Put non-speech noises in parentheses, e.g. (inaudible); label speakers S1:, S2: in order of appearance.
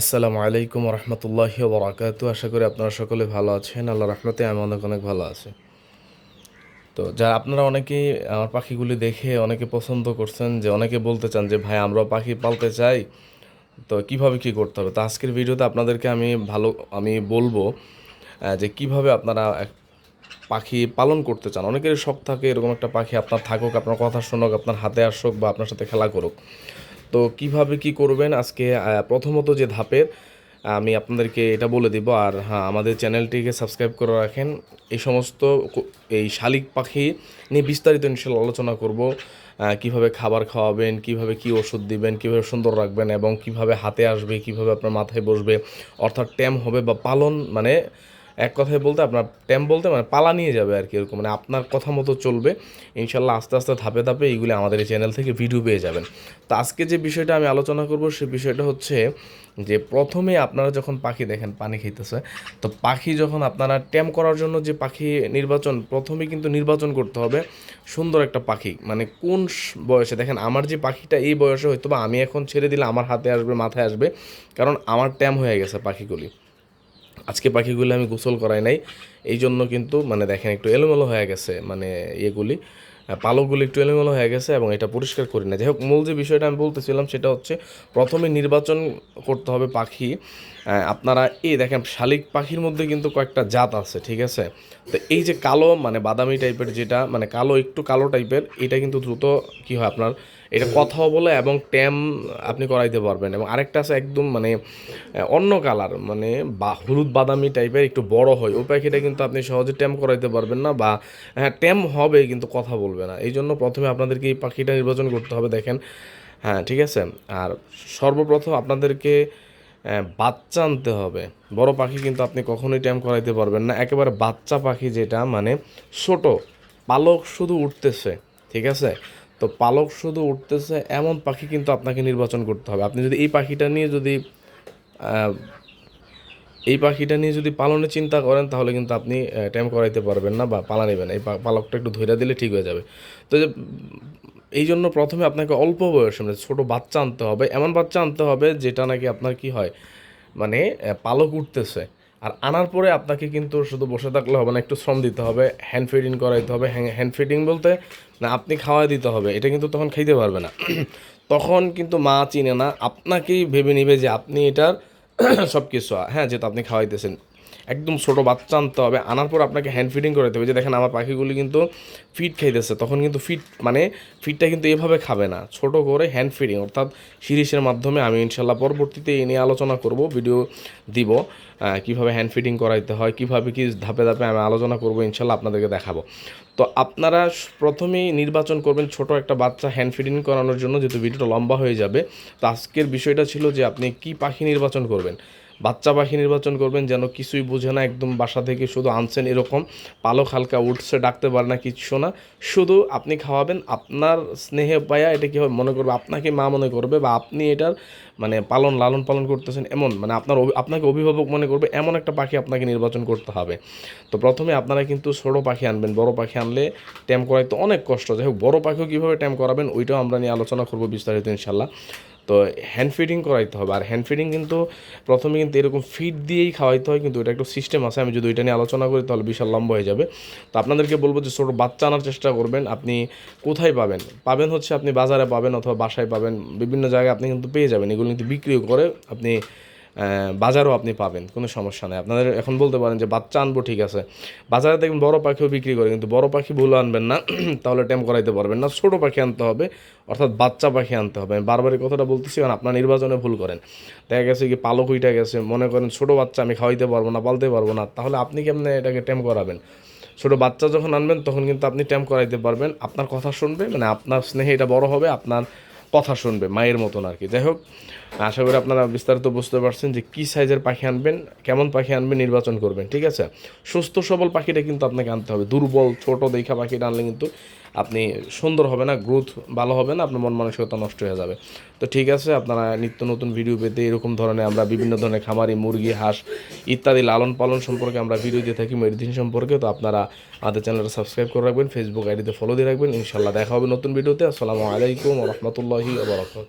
S1: আসসালামু আলাইকুম রহমতুল্লাহি বরাকাতু আশা করি আপনারা সকলে ভালো আছেন। আল্লাহ রহমতে আমি অনেক অনেক ভালো আছি। তো যা আপনারা অনেকেই আমার পাখিগুলি দেখে অনেকে পছন্দ করছেন যে অনেকে বলতে চান যে, ভাই, আমরাও পাখি পালতে চাই। তো কীভাবে কি করতে হবে? তো আজকের ভিডিওতে আপনাদেরকে আমি ভালো, আমি বলব যে কীভাবে আপনারা পাখি পালন করতে চান। অনেকেরই শখ থাকে এরকম একটা পাখি আপনার থাকুক, আপনার কথা শুনুক, আপনার হাতে আসুক বা আপনার সাথে খেলা করুক। তো কীভাবে কি করবেন? আজকে প্রথমত যে ধাপের, আমি আপনাদেরকে এটা বলে দিব। আর হ্যাঁ আমাদের চ্যানেলটিকে সাবস্ক্রাইব করে রাখেন। এই সমস্ত এই শালিক পাখি নিয়ে বিস্তারিত ইনশাল্লাহ আলোচনা করব। কীভাবে খাবার খাওয়াবেন, কীভাবে কি ওষুধ দিবেন, কীভাবে সুন্দর রাখবেন, এবং কীভাবে হাতে আসবে, কীভাবে আপনার মাথায় বসবে, অর্থাৎ ট্যাম হবে বা পালন মানে এক কথায় বলতে আপনার ট্যাম বলতে মানে পালা নিয়ে যাবে আর কি এরকম। মানে আপনার কথা মতো চলবে। ইনশাল্লাহ আস্তে আস্তে ধাপে ধাপে এইগুলি আমাদের এই চ্যানেল থেকে ভিডিও পেয়ে যাবেন। তো আজকে যে বিষয়টা আমি আলোচনা করব সে বিষয়টা হচ্ছে যে প্রথমে আপনারা যখন পাখি দেখেন, পানি খাইতেছে, তো পাখি যখন আপনারা ট্যাম করার জন্য যে পাখি নির্বাচন, প্রথমে কিন্তু নির্বাচন করতে হবে সুন্দর একটা পাখি। মানে কোন বয়সে, দেখেন আমার যে পাখিটা এই বয়সে হয়তো বা আমি এখন ছেড়ে দিলে আমার হাতে আসবে, মাথায় আসবে, কারণ আমার ট্যাম হয়ে গেছে পাখিগুলি। আজকে পাখিগুলো আমি গোসল করাই নাই। এই জন্য কিন্তু মানে দেখেন একটু এলোমেলো হয়ে গেছে মানে ইয়েগুলি। পালকগুলি একটু এলোমেলো হয়ে গেছে এবং এটা পরিষ্কার করি না যাই হোক মূল যে বিষয়টা আমি বলতেছিলাম সেটা হচ্ছে, প্রথমে নির্বাচন করতে হবে পাখি। আপনারা এই দেখেন, শালিক পাখির মধ্যে কিন্তু কয়েকটা জাত আছে, ঠিক আছে? তো এই যে কালো মানে বাদামি টাইপের যেটা মানে কালো, একটু কালো টাইপের, এটা কিন্তু দ্রুত কি হয় আপনার, এটা কথাও বলে এবং ট্যাম আপনি করাইতে পারবেন। এবং আরেকটা আছে একদম মানে অন্য কালার মানে বা, হলুদ বাদামি টাইপের একটু বড় হয়, ওই পাখিটা কিন্তু আপনি সহজে ট্যাম করাইতে পারবেন না বা হ্যাঁ ট্যাম হবে কিন্তু কথা বলবে না। এই জন্য প্রথমে আপনাদেরকে এই পাখিটা নির্বাচন করতে হবে, দেখেন। হ্যাঁ ঠিক আছে? আর সর্বপ্রথম আপনাদেরকে বাচ্চা আনতে হবে। বড় পাখি কিন্তু আপনি কখনোই ট্যাম করাইতে পারবেন না। একেবারে বাচ্চা পাখি যেটা মানে ছোট, পালক শুধু উঠতেছে, ঠিক আছে? তো পালক শুধু উঠতেছে, এমন পাখি কিন্তু আপনাকে নির্বাচন করতে হবে। আপনি যদি এই পাখিটা নিয়ে যদি এই পাখিটা নিয়ে যদি পালনের চিন্তা করেন, তাহলে কিন্তু আপনি ট্যাম করাইতে পারবেন না বা পালা নেবেন এই পালকটা একটু ধরে দিলে ঠিক হয়ে যাবে। তো যে, এই জন্য প্রথমে আপনাকে অল্প বয়সে মানে ছোটো বাচ্চা আনতে হবে। এমন বাচ্চা আনতে হবে, যেটা নাকি আপনার কি হয় মানে পালক উঠতেছে। আর আনার পরে আপনাকে কিন্তু শুধু বসে থাকলে হবে না, একটু শ্রম দিতে হবে হ্যান্ড ফিডিং করাইতে হবে। হ্যান্ড ফিডিং বলতে, না, আপনি খাওয়াই দিতে হবে। এটা কিন্তু তখন খাইতে পারবে না। (clears throat) তখন কিন্তু মা চিনে না। আপনাকেই ভেবে নিবে যে আপনি এটার সব কিছু হ্যাঁ যেটা আপনি খাওয়াইতেছেন। একদম ছোটো বাচ্চা আনতে হবে, আনার পর আপনাকে হ্যান্ড ফিডিং করাতে হবে। যে দেখেন আমার পাখিগুলি কিন্তু ফিট খাইতেছে, তখন কিন্তু ফিট মানে ফিটটা কিন্তু এভাবে খাবে না। ছোট করে হ্যান্ড ফিডিং অর্থাৎ সিরিজের মাধ্যমে আমি ইনশাল্লাহ পরবর্তীতে এই নিয়ে আলোচনা করব ভিডিও দিব কীভাবে হ্যান্ড ফিডিং করাইতে হয়, কীভাবে কি ধাপে ধাপে আমি আলোচনা করব ইনশাল্লাহ আপনাদেরকে দেখাবো। তো আপনারা প্রথমেই নির্বাচন করবেন ছোট একটা বাচ্চা হ্যান্ড ফিডিং করানোর জন্য, যেহেতু ভিডিওটা লম্বা হয়ে যাবে। তো আজকের বিষয়টা ছিল যে আপনি কি পাখি নির্বাচন করবেন? বাচ্চা পাখি নির্বাচন করবেন যেন কিছুই বোঝে না, একদম বাসা থেকে শুধু আনছেন এরকম পালক হালকা উঠছে, ডাকতে পারে না কিছু না। শুধু আপনি খাওয়াবেন, আপনার স্নেহে পায়া এটা কী হবে মনে করবে, আপনাকে মা মনে করবে বা আপনি এটার মানে পালন, লালন পালন করতেছেন এমন মানে আপনার আপনাকে অভিভাবক মনে করবে এমন একটা পাখি আপনাকে নির্বাচন করতে হবে। তো প্রথমে আপনারা কিন্তু ছোটো পাখি আনবেন, বড় পাখি আনলে ট্যাম করাই তো অনেক কষ্ট। যাই হোক, বড় পাখিও কীভাবে ট্যাম করাবেন, ওইটাও আমরা নিয়ে আলোচনা করব বিস্তারিত ইনশাল্লাহ। তো হ্যান্ড ফিডিং করাইতে হবে। আর হ্যান্ড ফিডিং কিন্তু প্রথমে কিন্তু এরকম ফিড দিয়েই খাওয়াইতে হয়, কিন্তু এটা একটু সিস্টেম আছে। আমি যদি ওইটা নিয়ে আলোচনা করি, তাহলে বিশাল লম্বা হয়ে যাবে। তো আপনাদেরকে বলব যে ছোটো বাচ্চা আনার চেষ্টা করবেন। আপনি কোথায় পাবেন? পাবেন হচ্ছে আপনি বাজারে পাবেন অথবা বাসায় পাবেন। বিভিন্ন জায়গায় আপনি কিন্তু পেয়ে যাবেন। এগুলো কিন্তু বিক্রিও করে আপনি বাজারও আপনি পাবেন, কোনো সমস্যা নেই। আপনাদের এখন বলতে পারেন যে বাচ্চা আনব ঠিক আছে। বাজারে দেখবেন বড় পাখিও বিক্রি করে, কিন্তু বড় পাখি ভুল আনবেন না, (clears throat) তাহলে ট্যাম করাইতে পারবেন না। ছোটো পাখি আনতে হবে, অর্থাৎ বাচ্চা পাখি আনতে হবে। আমি বারবার কথাটা বলতেছি, কারণ আপনার নির্বাচনে ভুল করেন। দেখা গেছে কি পালক উইটা গেছে, মনে করেন ছোটো বাচ্চা আমি খাওয়াইতে পারব না, পালতে পারব না, তাহলে আপনি কেমনে এটাকে ট্যাম করাবেন? ছোটো বাচ্চা যখন আনবেন, তখন কিন্তু আপনি ট্যাম করাইতে পারবেন। আপনার কথা শুনবে মানে আপনার স্নেহে এটা বড় হবে, আপনার কথা শুনবে, মায়ের মতন আর কি। যাই হোক, আশা করি আপনারা বিস্তারিত বুঝতে পারছেন যে কী সাইজের পাখি আনবেন, কেমন পাখি আনবেন, নির্বাচন করবেন, ঠিক আছে? সুস্থ সবল পাখিটা কিন্তু আপনাকে আনতে হবে। দুর্বল, ছোট, দেখা পাখিটা আনলে কিন্তু আপনি সুন্দর হবে না গ্রোথ ভালো হবে না, আপনার মন মানসিকতা নষ্ট হয়ে যাবে। তো ঠিক আছে, আপনারা নিত্য নতুন ভিডিও পেতে এরকম ধরনের আমরা বিভিন্ন ধরনের খামারি, মুরগি, হাঁস ইত্যাদি লালন পালন সম্পর্কে আমরা ভিডিও দিয়ে থাকি মেডিসিন সম্পর্কে। তো আপনারা আমাদের চ্যানেলটা সাবস্ক্রাইব করে রাখবেন ফেসবুক আইডিতে ফলো দিয়ে রাখবেন। ইনশাল্লাহ দেখা হবে নতুন ভিডিওতে আসসালামু আলাইকুম রহমতুল্লাহি আবরকাত